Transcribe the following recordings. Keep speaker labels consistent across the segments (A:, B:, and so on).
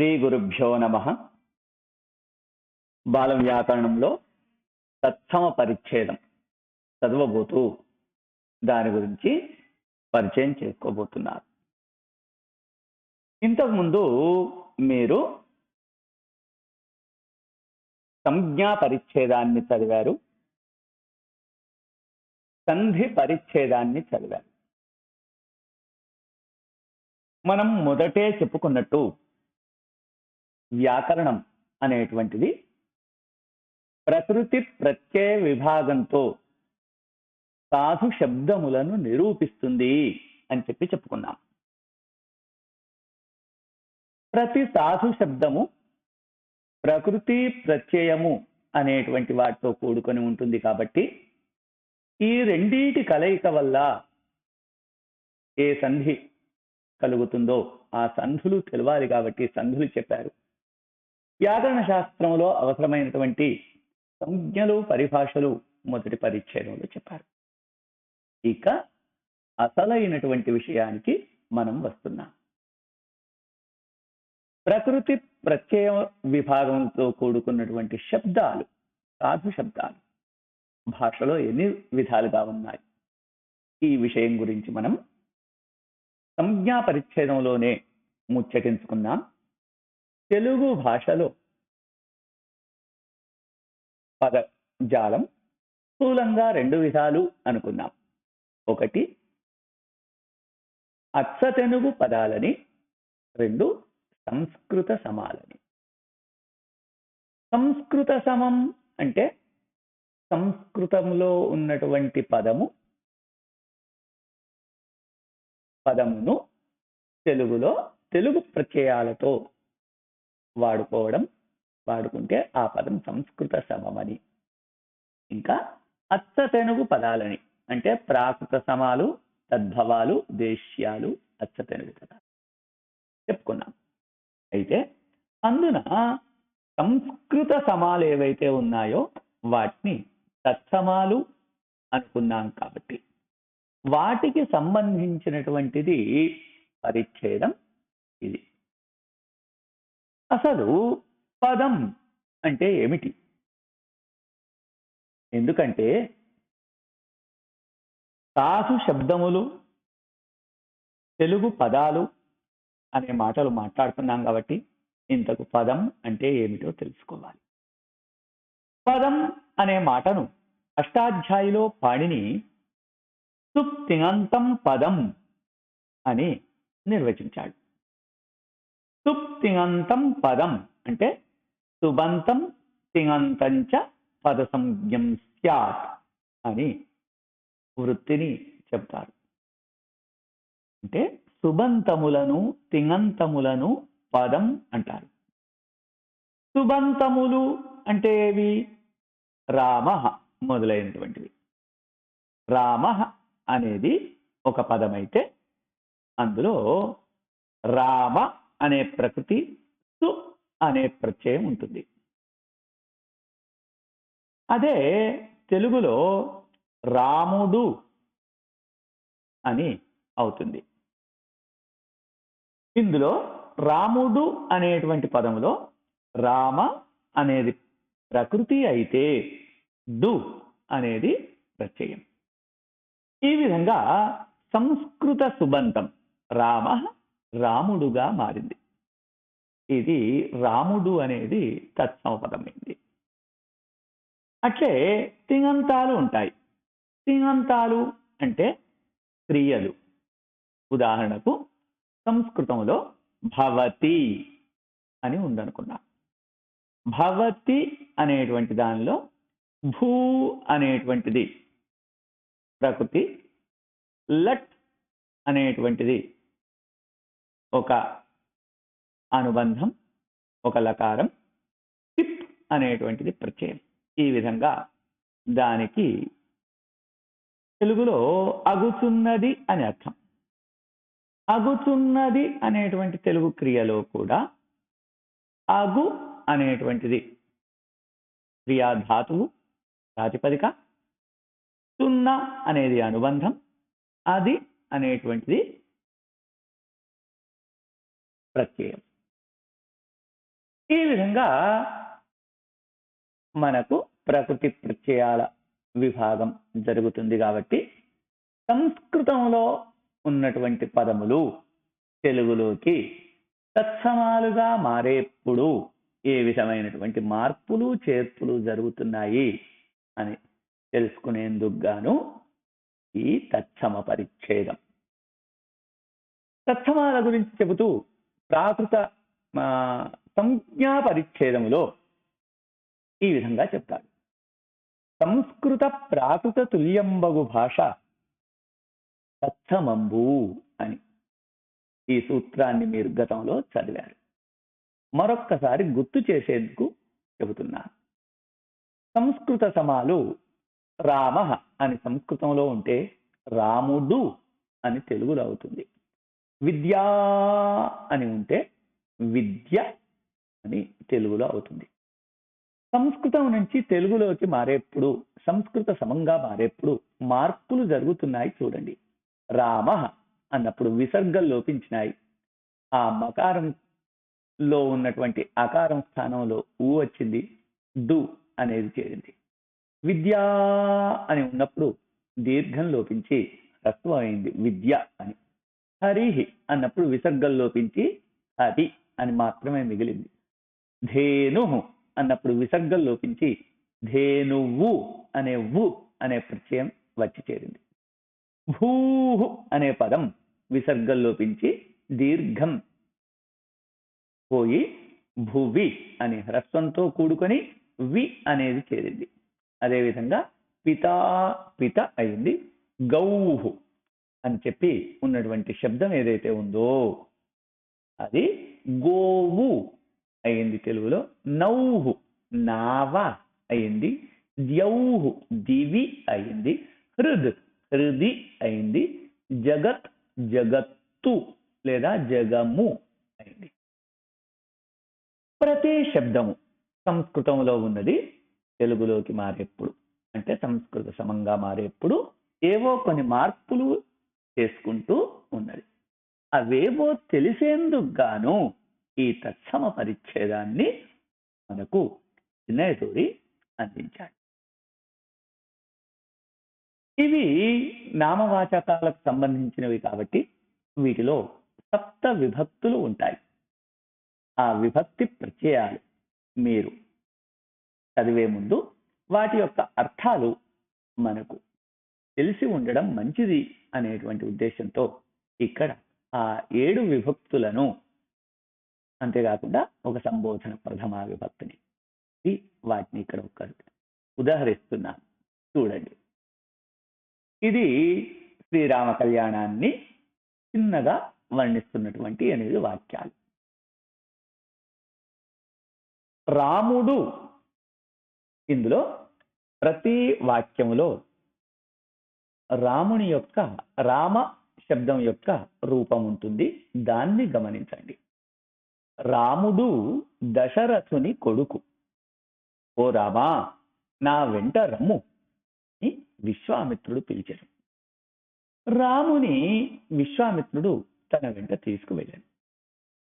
A: శ్రీ గురుభ్యో నమ. బాల వ్యాకరణంలో తత్సమ పరిచ్ఛేదం చదవబోతూ దాని గురించి పరిచయం చేసుకోబోతున్నారు. ఇంతకుముందు మీరు సంజ్ఞా పరిచ్ఛేదాన్ని చదివారు సంధి పరిచ్ఛేదాన్ని చదివారు. మనం మొదటే చెప్పుకున్నట్టు వ్యాకరణం అనేటువంటిది ప్రకృతి ప్రత్యయ విభాగంతో సాధు శబ్దములను నిరూపిస్తుంది అని చెప్పి చెప్పుకున్నాం. ప్రతి సాధు శబ్దము ప్రకృతి ప్రత్యయము అనేటువంటి వాటితో కూడుకొని ఉంటుంది కాబట్టి ఈ రెండింటి కలయిక వల్ల ఏ సంధి కలుగుతుందో ఆ సంధులు తెలవాలి కాబట్టి సంధులు చెప్పారు. వ్యాకరణ శాస్త్రంలో అవసరమైనటువంటి సంజ్ఞలు పరిభాషలు మొదటి పరిచ్ఛేదంలో చెప్పారు. ఇక అసలైనటువంటి విషయానికి మనం వస్తున్నాం. ప్రకృతి ప్రత్యయ విభాగంతో కూడుకున్నటువంటి శబ్దాలు సాధు శబ్దాలు భాషలో ఎన్ని విధాలుగా ఉన్నాయి? ఈ విషయం గురించి మనం సంజ్ఞా పరిచ్ఛేదంలోనే ముచ్చటించుకున్నాం తెలుగు భాషలో పద జాలం స్థూలంగా రెండు విధాలు అనుకున్నాం ఒకటి అచ్చతెనుగు పదాలని రెండు సంస్కృత సమాలని. సంస్కృత సమం అంటే సంస్కృతంలో ఉన్నటువంటి పదము పదమును తెలుగులో తెలుగు ప్రత్యయాలతో వాడుకోవడం వాడుకుంటే ఆ పదం సంస్కృత సమమని ఇంకా అచ్చ తెనుగు పదాలని అంటే ప్రాకృత సమాలు తద్భవాలు దేశ్యాలు అచ్చ తెనుగు పదాలు. చెప్పుకున్నాం. అయితే అందున సంస్కృత సమాలు ఏవైతే ఉన్నాయో వాటిని తత్సమాలు అనుకున్నాం కాబట్టి వాటికి సంబంధించినటువంటిది పరిచ్ఛేదం ఇది. అసలు పదం అంటే ఏమిటి? ఎందుకంటే తాసు శబ్దములు తెలుగు పదాలు అనే మాటలు మాట్లాడుతున్నాం కాబట్టి ఇంతకు పదం అంటే ఏమిటో తెలుసుకోవాలి. పదం అనే మాటను అష్టాధ్యాయిలో పాణిని సుప్తింగంతం పదం అని నిర్వచించాడు. సుప్తింగంతం పదం. అంటే సుబంతం తింగంతంచ పద సంజ్ఞం స్యాత్ అని వృత్తిని చెప్తారు. అంటే సుబంతములను తింగంతములను పదం అంటారు. సుబంతములు అంటే ఏవి? రామ మొదలైనటువంటివి. రామ అనేది ఒక పదమైతే అందులో రామ అనే ప్రకృతి సు అనే ప్రత్యయం ఉంటుంది. అదే తెలుగులో రాముడు అని అవుతుంది. ఇందులో రాముడు అనేటువంటి పదములో రామ అనేది ప్రకృతి అయితే డు అనేది ప్రత్యయం. ఈ విధంగా సంస్కృత సుబంతం రామ రాముడుగా మారింది. ఇది రాముడు అనేది తత్సమపదమైంది అట్లే తింగంతాలు ఉంటాయి. తింగంతాలు అంటే క్రియలు. ఉదాహరణకు సంస్కృతంలో భవతి అని ఉందనుకున్నాం. భవతి అనేటువంటి దానిలో భూ అనేటువంటిది. ప్రకృతి లట్ అనేటువంటిది ఒక అనుబంధం ఒక లకారం టిప్ అనేటువంటిది ప్రత్యయం. ఈ విధంగా దానికి తెలుగులో అగుచున్నది అని అర్థం. అగుచున్నది అనేటువంటి తెలుగు క్రియలో కూడా అగు అనేటువంటిది క్రియాధాతువు ప్రాతిపదిక సున్నా అనేది అనుబంధం అది అనేటువంటిది ప్రత్యయం. ఈ విధంగా మనకు ప్రకృతి ప్రత్యయాల విభాగం జరుగుతుంది కాబట్టి సంస్కృతంలో ఉన్నటువంటి పదములు తెలుగులోకి తత్సమాలుగా మారేప్పుడు ఏ విధమైనటువంటి మార్పులు చేర్పులు జరుగుతున్నాయి అని తెలుసుకునేందుకు గాను ఈ తత్సమ పరిచ్ఛేదం. తత్సమాల గురించి చెబుతూ ప్రాకృత సంజ్ఞా పరిచ్ఛేదములో ఈ విధంగా చెప్తాడు. సంస్కృత ప్రాకృత తుల్యంబగు భాష తత్సమంబు అని ఈ సూత్రాన్ని మీరు గతంలో చదివారు. మరొక్కసారి గుర్తు చేసేందుకు చెబుతున్నాను సంస్కృత సమాలు రామ అని సంస్కృతంలో ఉంటే రాముడు అని తెలుగులో అవుతుంది. విద్యా అని ఉంటే విద్య అని తెలుగులో అవుతుంది. సంస్కృతం నుంచి తెలుగులోకి మారేప్పుడు సంస్కృత సమంగా మారేప్పుడు మార్పులు జరుగుతున్నాయి చూడండి. రామ అన్నప్పుడు విసర్గలు లోపించినాయి. ఆ మకారంలో ఉన్నటువంటి అకారం స్థానంలో ఊ వచ్చింది. డు అనేది చేరింది. విద్యా అని ఉన్నప్పుడు దీర్ఘం లోపించి హ్రస్వం అయింది. విద్య అని. హరిహి అన్నప్పుడు విసర్గం లోపించి హరి అని మాత్రమే మిగిలింది. ధేను అన్నప్పుడు విసర్గం లోపించి ధేనువు అనే వు అనే ప్రత్యయం వచ్చి చేరింది. భూహు అనే పదం విసర్గం లోపించి దీర్ఘం పోయి భువి అనే హ్రస్వంతో కూడుకొని వి అనేది చేరింది. అదేవిధంగా పితా పిత అయింది. గౌహు అని చెప్పి ఉన్నటువంటి శబ్దం ఏదైతే ఉందో అది గోవు అయింది తెలుగులో. నౌహు నావ అయింది. ద్యౌహు దివి అయింది. హృద్ హృది అయింది. జగత్ జగత్తు లేదా జగము అయింది. ప్రతి శబ్దము సంస్కృతంలో ఉన్నది తెలుగులోకి మారేప్పుడు. అంటే సంస్కృత సమంగా మారేప్పుడు ఏవో కొన్ని మార్పులు చేసుకుంటూ ఉన్నది. అవేవో తెలిసేందుకు గాను ఈ తత్సమ పరిచ్ఛేదాన్ని మనకు చిన్నయతోడి అందించాడు ఇవి నామవాచకాలకు సంబంధించినవి కాబట్టి వీటిలో సప్త విభక్తులు ఉంటాయి. ఆ విభక్తి ప్రత్యయాలు మీరు చదివే ముందు వాటి యొక్క అర్థాలు మనకు తెలిసి ఉండడం మంచిది అనేటువంటి ఉద్దేశంతో ఇక్కడ ఆ ఏడు విభక్తులను అంతేకాకుండా ఒక సంబోధన ప్రథమా విభక్తిని వాటిని ఇక్కడ ఒక ఉదాహరిస్తున్నాను చూడండి. ఇది శ్రీరామ కళ్యాణాన్ని చిన్నగా వర్ణిస్తున్నటువంటి ఎనిమిది వాక్యాలు. రాముడు ఇందులో ప్రతి వాక్యములో రాముని యొక్క రామ శబ్దం యొక్క రూపం ఉంటుంది. దాన్ని గమనించండి. రాముడు దశరథుని కొడుకు. ఓ రామా నా వెంట రమ్ము అని విశ్వామిత్రుడు పిలిచాడు. రాముని విశ్వామిత్రుడు తన వెంట తీసుకువెళ్ళాడు.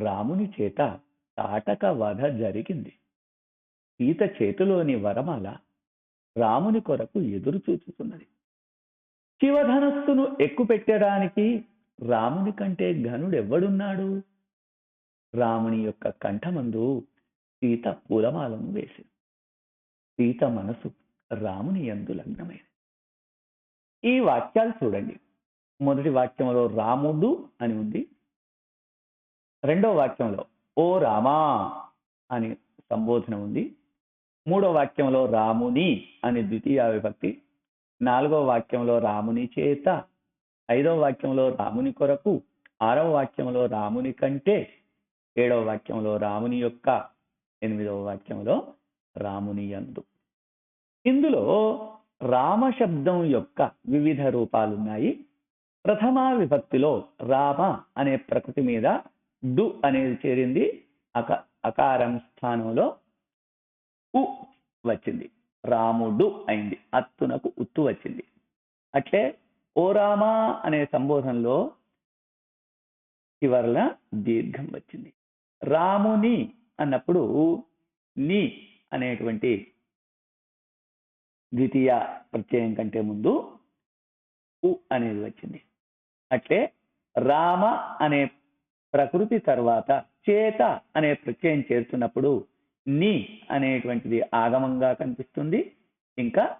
A: రాముని చేత తాటక వధ జరిగింది. సీత చేతిలోని వరమాల రాముని కొరకు ఎదురు చూచుతున్నది శివధనస్సును ఎక్కుపెట్టడానికి రాముని కంటే ఘనుడెవ్వడున్నాడు? రాముని యొక్క కంఠమందు సీత పూలమాలను వేసింది సీత మనసు రాముని యందు లగ్నమైంది ఈ వాక్యాలు చూడండి. మొదటి వాక్యంలో రాముడు అని ఉంది. రెండో వాక్యంలో ఓ రామా అని సంబోధన ఉంది. మూడో వాక్యంలో రాముని అని ద్వితీయ విభక్తి నాలుగో వాక్యంలో రాముని చేత ఐదవ వాక్యంలో రాముని కొరకు ఆరవ వాక్యంలో రాముని కంటే ఏడవ వాక్యంలో రాముని యొక్క ఎనిమిదవ వాక్యంలో రాముని యందు. ఇందులో రామ శబ్దం యొక్క వివిధ రూపాలున్నాయి. ప్రథమా విభక్తిలో రామ అనే ప్రకృతి మీద డు అనేది చేరింది. అక అకారం స్థానంలో ఉ వచ్చింది. రాముడు అయింది అత్తునకు ఉత్తు వచ్చింది. అట్లే ఓ రామా అనే సంబోధనలో చివర్ల దీర్ఘం వచ్చింది. రాముని అన్నప్పుడు నీ అనేటువంటి ద్వితీయ ప్రత్యయం కంటే ముందు ఉ అనేది వచ్చింది. అట్లే రామ అనే ప్రకృతి తర్వాత చేత అనే ప్రత్యయం చేస్తున్నప్పుడు ని అనేటువంటిది ఆగమంగా కనిపిస్తుంది. ఇంకా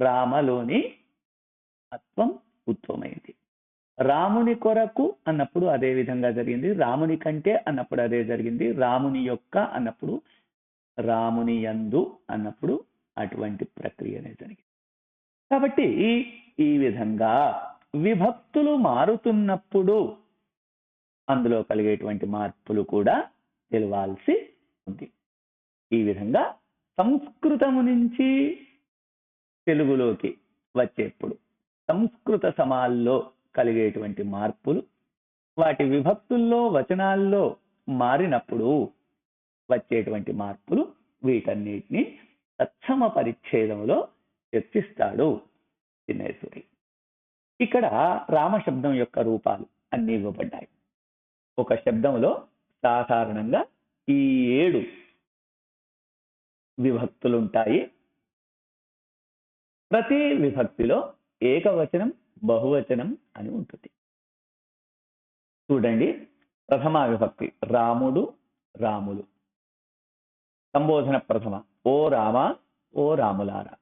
A: రామలోని అత్వం ఉత్వమైంది రాముని కొరకు అన్నప్పుడు అదే విధంగా జరిగింది. రాముని కంటే అన్నప్పుడు అదే జరిగింది. రాముని యొక్క అన్నప్పుడు రాముని యందు అన్నప్పుడు అటువంటి ప్రక్రియనే జరిగింది. కాబట్టి ఈ విధంగా విభక్తులు మారుతున్నప్పుడు అందులో కలిగేటువంటి మార్పులు కూడా తెలివాల్సి ఉంది. ఈ విధంగా సంస్కృతము నుంచి తెలుగులోకి వచ్చేప్పుడు సంస్కృత సమాల్లో కలిగేటువంటి మార్పులు వాటి విభక్తుల్లో వచనాల్లో మారినప్పుడు వచ్చేటువంటి మార్పులు వీటన్నిటిని తత్సమ పరిచ్ఛేదంలో చర్చిస్తాడు చిన్నేశ్వరి. ఇక్కడ రామశబ్దం యొక్క రూపాలు అన్ని ఇవ్వబడ్డాయి. ఒక శబ్దంలో సాధారణంగా ఈ ఏడు విభక్తులు ఉంటాయి ప్రతి విభక్తిలో ఏకవచనం బహువచనం అని ఉంటుంది. చూడండి ప్రథమ విభక్తి రాముడు రాములు. సంబోధన ప్రథమ ఓ రామ ఓ రాములారా.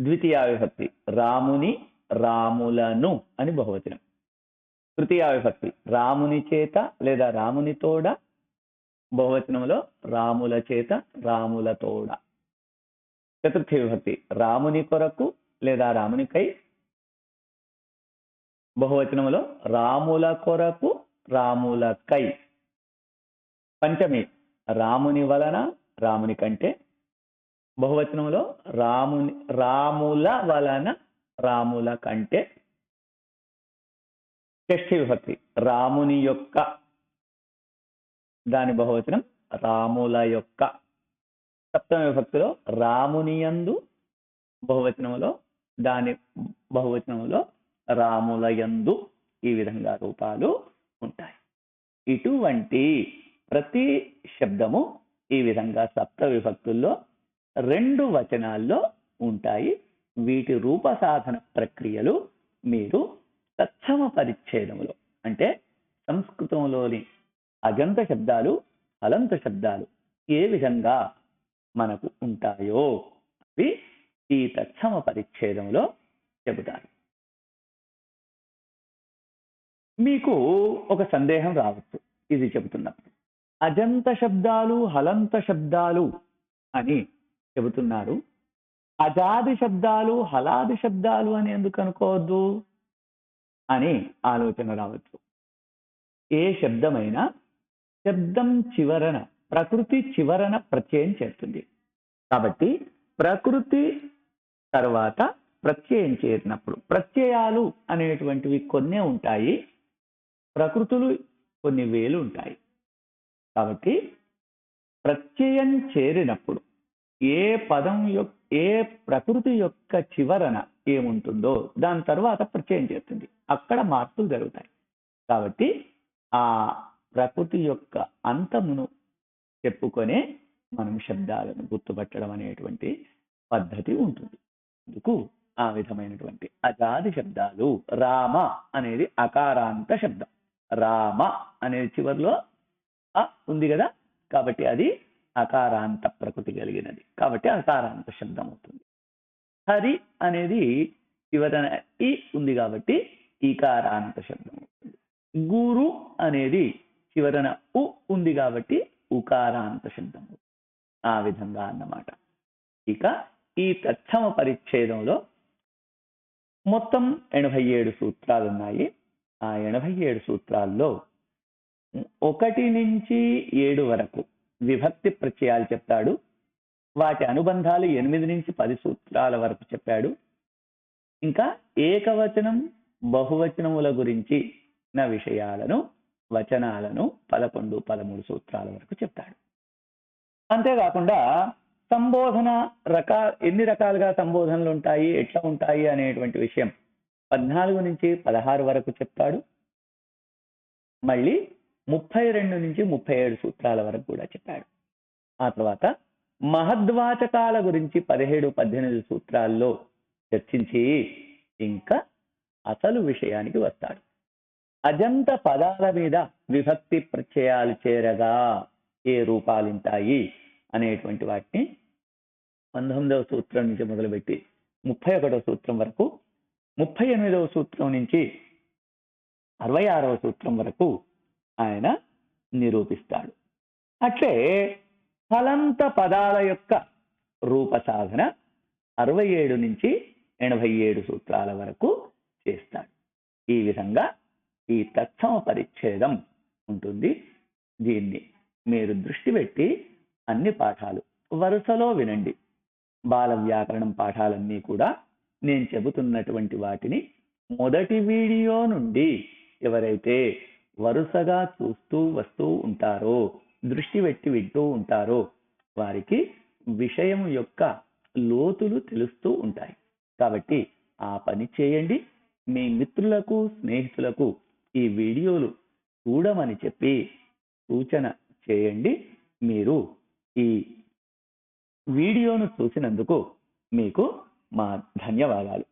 A: ద్వితీయ విభక్తి రాముని రాములను అని బహువచనం. తృతీయ విభక్తి రాముని చేత లేదా రాముని తోడ బహువచనంలో రాముల చేత రాముల తోడ. చతుర్థి విభక్తి రాముని కొరకు లేదా రామునికై. బహువచనములో రాముల కొరకు రాములకై పంచమి రాముని వలన రాముని కంటే. బహువచనంలో రాముని రాముల వలన రాముల కంటే. షష్ఠి విభక్తి రాముని యొక్క దాని బహువచనం రాముల యొక్క సప్తమ విభక్తిలో రాముని యందు బహువచనములో దాని బహువచనములో రాముల యందు ఈ విధంగా రూపాలు ఉంటాయి. ఇటువంటి ప్రతి శబ్దము ఈ విధంగా సప్త విభక్తుల్లో రెండు వచనాల్లో ఉంటాయి. వీటి రూప సాధన ప్రక్రియలు మీరు తత్సమ పరిచ్ఛేదములో అంటే సంస్కృతంలోని అజంత శబ్దాలు అలంత శబ్దాలు ఏ విధంగా మనకు ఉంటాయో అవి ఈ తత్సమ పరిచ్ఛేదంలో చెబుతారు. మీకు ఒక సందేహం రావచ్చు ఇది చెబుతున్నప్పుడు. అజంత శబ్దాలు హలంత శబ్దాలు అని చెబుతున్నారు. అజాది శబ్దాలు హలాది శబ్దాలు అని ఎందుకు అనుకోవద్దు? అని ఆలోచన రావచ్చు. ఏ శబ్దమైనా శబ్దం చివరన ప్రకృతి చివరన ప్రత్యయం చేస్తుంది. కాబట్టి ప్రకృతి తర్వాత ప్రత్యయం చేరినప్పుడు ప్రత్యయాలు అనేటువంటివి కొన్ని ఉంటాయి ప్రకృతులు కొన్ని వేలు ఉంటాయి. కాబట్టి ప్రత్యయం చేరినప్పుడు ఏ పదం యొక్క ఏ ప్రకృతి యొక్క చివరన ఏముంటుందో దాని తర్వాత ప్రత్యయం చేస్తుంది. అక్కడ మార్పులు జరుగుతాయి. కాబట్టి ఆ ప్రకృతి యొక్క అంతమును చెప్పుకొనే మనం శబ్దాలను గుర్తుపట్టడం అనేటువంటి పద్ధతి ఉంటుంది. అందుకు ఆ విధమైనటువంటి అజాది శబ్దాలు రామ అనేది అకారాంత శబ్దం. రామ అనేది చివరిలో అ ఉంది కదా? కాబట్టి అది అకారాంత ప్రకృతి కలిగినది. కాబట్టి అకారాంత శబ్దం అవుతుంది. హరి అనేది చివరన ఈ ఉంది కాబట్టి ఈకారాంత శబ్దం అవుతుంది. గురు అనేది చివరన ఉ ఉంది కాబట్టి ఉకారాంత శబ్దం ఆ విధంగా అన్నమాట. ఇక ఈ తత్సమ పరిచ్ఛేదంలో మొత్తం ఎనభై ఏడు సూత్రాలు ఉన్నాయి ఆ ఎనభై ఏడు సూత్రాల్లో ఒకటి నుంచి ఏడు వరకు విభక్తి ప్రత్యయాలు చెప్తాడు వాటి అనుబంధాలు ఎనిమిది నుంచి పది సూత్రాల వరకు చెప్పాడు. ఇంకా ఏకవచనం బహువచనముల గురించిన విషయాలను వచనాలను పదకొండు పదమూడు సూత్రాల వరకు చెప్తాడు. అంతేకాకుండా సంబోధన రకా ఎన్ని రకాలుగా సంబోధనలు ఉంటాయి ఎట్లా ఉంటాయి అనేటువంటి విషయం పద్నాలుగు నుంచి పదహారు వరకు చెప్తాడు. మళ్ళీ ముప్పై రెండు నుంచి ముప్పై ఏడు సూత్రాల వరకు కూడా చెప్పాడు. ఆ తర్వాత మహద్వాచకాల గురించి పదిహేడు పద్దెనిమిది సూత్రాల్లో చర్చించి ఇంకా అసలు విషయానికి వస్తాడు. అజంత పదాల మీద విభక్తి ప్రత్యయాలు చేరగా ఏ రూపాలుంటాయి అనేటువంటి వాటిని పంతొమ్మిదవ సూత్రం నుంచి మొదలుపెట్టి ముప్పై ఒకటవ సూత్రం వరకు ముప్పై ఎనిమిదవ సూత్రం నుంచి అరవై ఆరవ సూత్రం వరకు ఆయన నిరూపిస్తాడు. అట్లే ఫలంత పదాల యొక్క రూప సాధన అరవై ఏడు నుంచి ఎనభై ఏడు సూత్రాల వరకు చేస్తాడు. ఈ విధంగా ఈ తత్సమ పరిచ్ఛేదం ఉంటుంది. దీన్ని మీరు దృష్టి పెట్టి అన్ని పాఠాలు వరుసలో వినండి. బాల వ్యాకరణం పాఠాలన్నీ కూడా నేను చెబుతున్నటువంటి వాటిని మొదటి వీడియో నుండి ఎవరైతే వరుసగా చూస్తూ వస్తూ ఉంటారో దృష్టి పెట్టి వింటూ ఉంటారో వారికి విషయం యొక్క లోతులు తెలుస్తూ ఉంటాయి. కాబట్టి ఆ పని చేయండి. మీ మిత్రులకు స్నేహితులకు ఈ వీడియోలు చూడమని చెప్పి సూచన చేయండి మీరు. ఈ వీడియోను చూసినందుకు మీకు మా ధన్యవాదాలు.